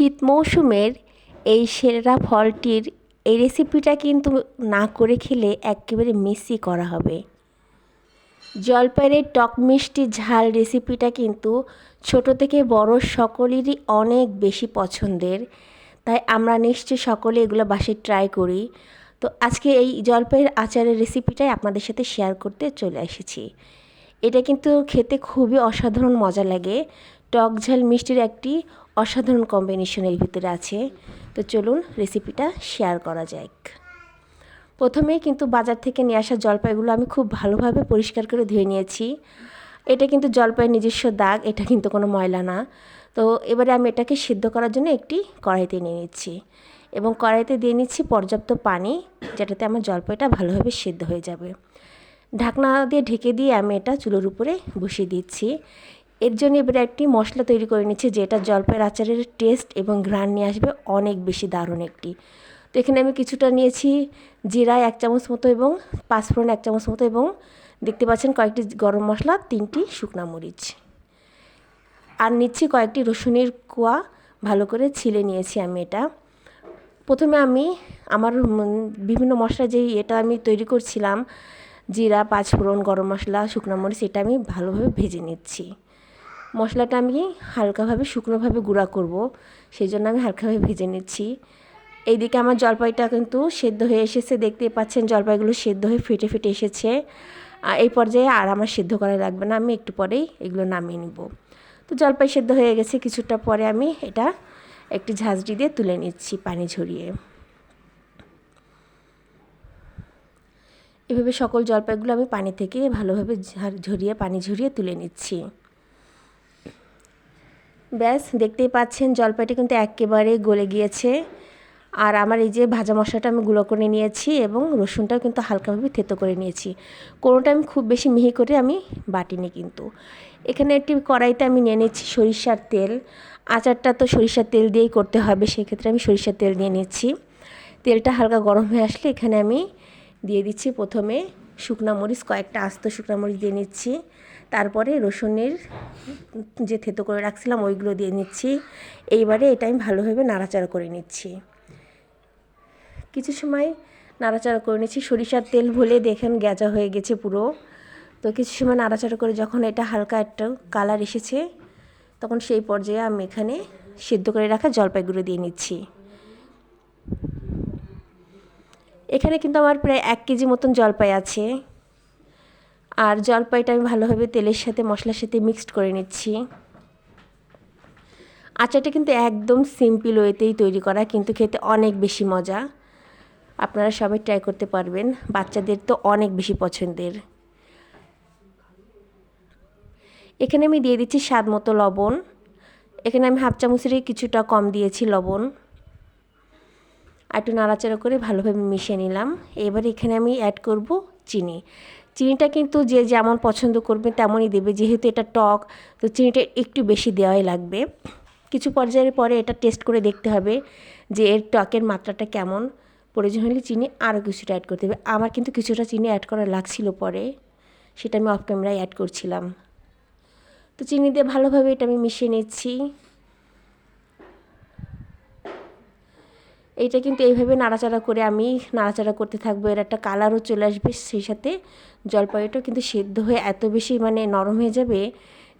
শীত মৌসুমের এই সেরা ফলটির এই রেসিপিটা কিন্তু না করে খেলে একেবারে মিসই করা হবে। জলপাইয়ের টক মিষ্টি ঝাল রেসিপিটা কিন্তু ছোট থেকে বড় সকলেরই অনেক বেশি পছন্দের। তাই আমরা নিশ্চয়ই সকলে এগুলো বাসে ট্রাই করি। তো আজকে এই জলপাইয়ের আচারের রেসিপিটাই আপনাদের সাথে শেয়ার করতে চলে এসেছি। এটা কিন্তু খেতে খুবই অসাধারণ মজা লাগে। টক ঝাল মিষ্টির একটি অসাধারণ কম্বিনেশনের ভিতরে আছে। তো চলুন রেসিপিটা শেয়ার করা যাক। প্রথমে কিন্তু বাজার থেকে নিয়ে আসা জলপাইগুলো আমি খুব ভালোভাবে পরিষ্কার করে ধুয়ে নিয়েছি। এটা কিন্তু জলপাইয়ের নিজস্ব দাগ, এটা কিন্তু কোনো ময়লা না। তো এবারে আমি এটাকে সিদ্ধ করার জন্য একটি কড়াইতে নিয়ে নিচ্ছি এবং কড়াইতে দিয়ে নিচ্ছি পর্যাপ্ত পানি, যেটাতে আমার জলপাইটা ভালোভাবে সিদ্ধ হয়ে যাবে। ঢাকনা দিয়ে ঢেকে দিয়ে আমি এটা চুলোর উপরে বসিয়ে দিচ্ছি। এর জন্য এবারে একটি মশলা তৈরি করে নিচ্ছি, যেটা জলপাইয়ের আচারের টেস্ট এবং ঘ্রাণ নিয়ে আসবে অনেক বেশি দারুণ একটি। তো এখানে আমি কিছুটা নিয়েছি জিরা এক চামচ মতো এবং পাঁচফোড়ন এক চামচ মতো এবং দেখতে পাচ্ছেন কয়েকটি গরম মশলা, তিনটি শুকনা মরিচ। আর নিচ্ছি কয়েকটি রসুনের কোয়া, ভালো করে ছিলে নিয়েছি আমি এটা। প্রথমে আমি আমার বিভিন্ন মশলা যেই এটা আমি তৈরি করছিলাম, জিরা, পাঁচফোড়ন, গরম মশলা, শুকনো মরিচ, এটা আমি ভালোভাবে ভেজে নিচ্ছি। মশলাটা আমি হালকাভাবে, শুকনোভাবে গুঁড়া করব। সেই জন্য আমি হালকাভাবে ভেজে নিচ্ছি। এইদিকে আমার জলপাইটা কিন্তু সেদ্ধ হয়ে এসেছে। দেখতে পাচ্ছেন জলপাইগুলো সেদ্ধ হয়ে ফেটে ফেটে এসেছে। এই পর্যায়ে আর আমার সেদ্ধ করা লাগবে না। আমি একটু পরেই এগুলো নামিয়ে নিব। তো জলপাই সেদ্ধ হয়ে গেছে। কিছুটা পরে আমি এটা একটি ঝাঁঝরি দিয়ে তুলে নিচ্ছি পানি ঝরিয়ে। এভাবে সকল জলপাইগুলো আমি পানি থেকে ভালোভাবে ঝরিয়ে, পানি ঝরিয়ে তুলে নিচ্ছি। ব্যাস, দেখতেই পাচ্ছেন জলপাইটা কিন্তু একেবারে গলে গিয়েছে। আর আমার এই যে ভাজা মশলাটা আমি গুঁড়ো করে নিয়েছি এবং রসুনটাও কিন্তু হালকাভাবে থেতো করে নিয়েছি। কোনোটা আমি খুব বেশি মিহি করে আমি বাটিনি কিন্তু। এখানে একটি কড়াইতে আমি নিয়ে নিচ্ছি সরিষার তেল। আচারটা তো সরিষার তেল দিয়েই করতে হবে, সেক্ষেত্রে আমি সরিষার তেল নিয়ে নিচ্ছি। তেলটা হালকা গরম হয়ে আসলে এখানে আমি দিয়ে দিচ্ছি প্রথমে শুকনা মরিচ, কয়েকটা আস্ত শুকনা মরিচ দিয়ে নিচ্ছি। তারপরে রসুনের যে থেতো করে রাখছিলাম, ওইগুলো দিয়ে নিচ্ছি। এইবারে এটা আমি ভালোভাবে নাড়াচাড়া করে নিচ্ছি। কিছু সময় নাড়াচাড়া করে নিচ্ছি। সরিষার তেল ভুলে দেখেন গেজা হয়ে গেছে পুরো। তো কিছু সময় নাড়াচাড়া করে যখন এটা হালকা একটা কালার এসেছে, তখন সেই পর্যায়ে আমি এখানে সিদ্ধ করে রাখা জলপাইগুলো দিয়ে নিচ্ছি। এখানে কিন্তু আমার প্রায় এক কেজি মতন জলপাই আছে। আর জলপাইটা আমি ভালোভাবে তেলের সাথে, মশলার সাথে মিক্সড করে নিচ্ছি। আচারটা কিন্তু একদম সিম্পল ওয়েতেই তৈরি করা, কিন্তু খেতে অনেক বেশি মজা। আপনারা সবাই ট্রাই করতে পারবেন, বাচ্চাদের তো অনেক বেশি পছন্দের। এখানে আমি দিয়ে দিচ্ছি স্বাদ মতো লবণ। এখানে আমি হাফ চামচেরই কিছুটা কম দিয়েছি লবণ। আর একটু নাড়াচাড়া করে ভালোভাবে মিশিয়ে নিলাম। এবার এখানে আমি অ্যাড করব চিনি। চিনিটা কিন্তু যে যেমন পছন্দ করবে তেমনই দেবে। যেহেতু এটা টক, তো চিনিটা একটু বেশি দেওয়াই লাগবে। কিছু পর্যায়ের পরে এটা টেস্ট করে দেখতে হবে যে এর টকের মাত্রাটা কেমন। প্রয়োজন হলে চিনি আরও কিছুটা অ্যাড করতে হবে। আমার কিন্তু কিছুটা চিনি অ্যাড করা লাগছিল পরে, সেটা আমি অফ ক্যামেরায় অ্যাড করছিলাম। তো চিনি দিয়ে ভালোভাবে এটা আমি মিশিয়ে নিচ্ছি। এইটা কিন্তু এইভাবে নাড়াচাড়া করে আমি নাড়াচাড়া করতে থাকব। এর একটা কালারও চলে আসবে সেই সাথে। জলপাইটাও কিন্তু সেদ্ধ হয়ে এত বেশি মানে নরম হয়ে যাবে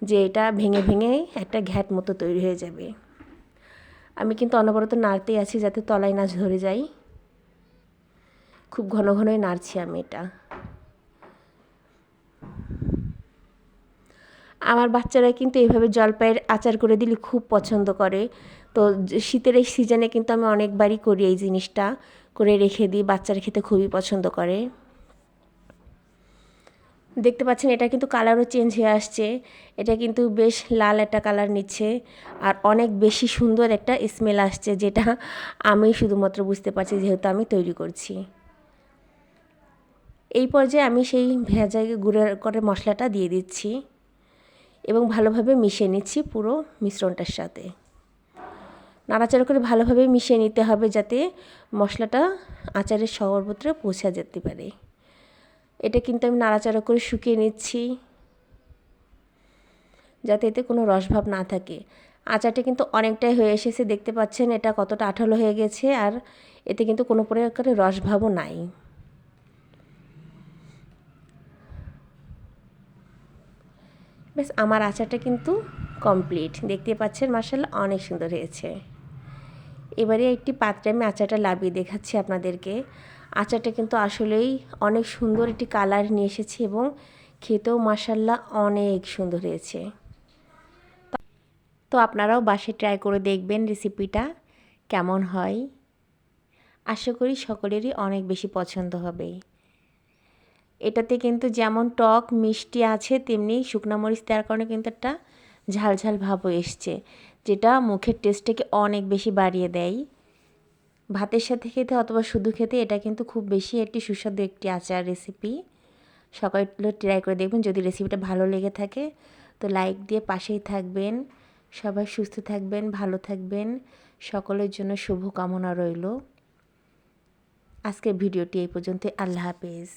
যে এটা ভেঙে ভেঙে একটা ঘ্যাট মতো তৈরি হয়ে যাবে। আমি কিন্তু অনবরত নাড়তেই আছি যাতে তলায় না ধরে যাই। খুব ঘন ঘনই নাড়ছি আমি এটা। আমার বাচ্চারা কিন্তু এইভাবে জলপাইয়ের আচার করে দিলে খুব পছন্দ করে। তো শীতের এই সিজনে কিন্তু আমি অনেকবারই করি এই জিনিসটা, করে রেখে দিই, বাচ্চারা খেতে খুবই পছন্দ করে। দেখতে পাচ্ছেন, এটা কিন্তু কালারও চেঞ্জ হয়ে আসছে। এটা কিন্তু বেশ লাল একটা কালার নিচ্ছে, আর অনেক বেশি সুন্দর একটা স্মেল আসছে, যেটা আমি শুধুমাত্র বুঝতে পারছি যেহেতু আমি তৈরি করছি। এই পর্যায়ে আমি সেই ভেজা গুঁড়ো করে মশলাটা দিয়ে দিচ্ছি, এবং ভালোভাবে মিশিয়ে নিচ্ছি পুরো মিশ্রণটার সাথে। নাড়াচাড়া করে ভালোভাবে মিশিয়ে নিতে হবে যাতে মশলাটা আচারের সর্বত্র পৌঁছা যেতে পারে। এটা কিন্তু আমি নাড়াচাড়া করে শুকিয়ে নিচ্ছি। যাতে এতে কোনো রসভাব না থাকে। আচারটা কিন্তু অনেকটাই হয়ে এসেছে, দেখতে পাচ্ছেন এটা কতটা আঠালো হয়ে গেছে আর এতে কিন্তু কোনো প্রকারের রসভাবও নাই। বেশ আমার আচারটা কিন্তু কমপ্লিট। দেখতে পাচ্ছেন মার্শাল অনেক সুন্দর হয়েছে। এবারে একটি পাত্রে আমি আচারটা লাভিয়ে দেখাচ্ছি আপনাদেরকে। আচারটা কিন্তু আসলেই অনেক সুন্দর একটি কালার নিয়ে এসেছে এবং খেতেও মাসাল্লাহ অনেক সুন্দর হয়েছে। তো আপনারাও বাসে ট্রাই করে দেখবেন রেসিপিটা কেমন হয়। আশা করি সকলেরই অনেক বেশি পছন্দ হবে। এটাতে কিন্তু যেমন টক মিষ্টি আছে, তেমনি শুকনো মরিচ দেওয়ার কারণে কিন্তু একটা ঝাল ঝাল ভাবও এসছে। যেটা মুখের টেস্টটাকে অনেক বেশি বাড়িয়ে দেয়। ভাতের সাথে খেতে অথবা শুধু খেতে এটা কিন্তু খুব বেশি একটি সুস্বাদু একটি আচার রেসিপি সকালে ট্রাই করে দেখবেন, যদি রেসিপিটা ভালো লেগে থাকে তো লাইক দিয়ে পাশেই থাকবেন। সবাই সুস্থ থাকবেন, ভালো থাকবেন। সকলের জন্য শুভ কামনা রইল। আজকের ভিডিওটি এই পর্যন্ত আল্লাহ হাফেজ।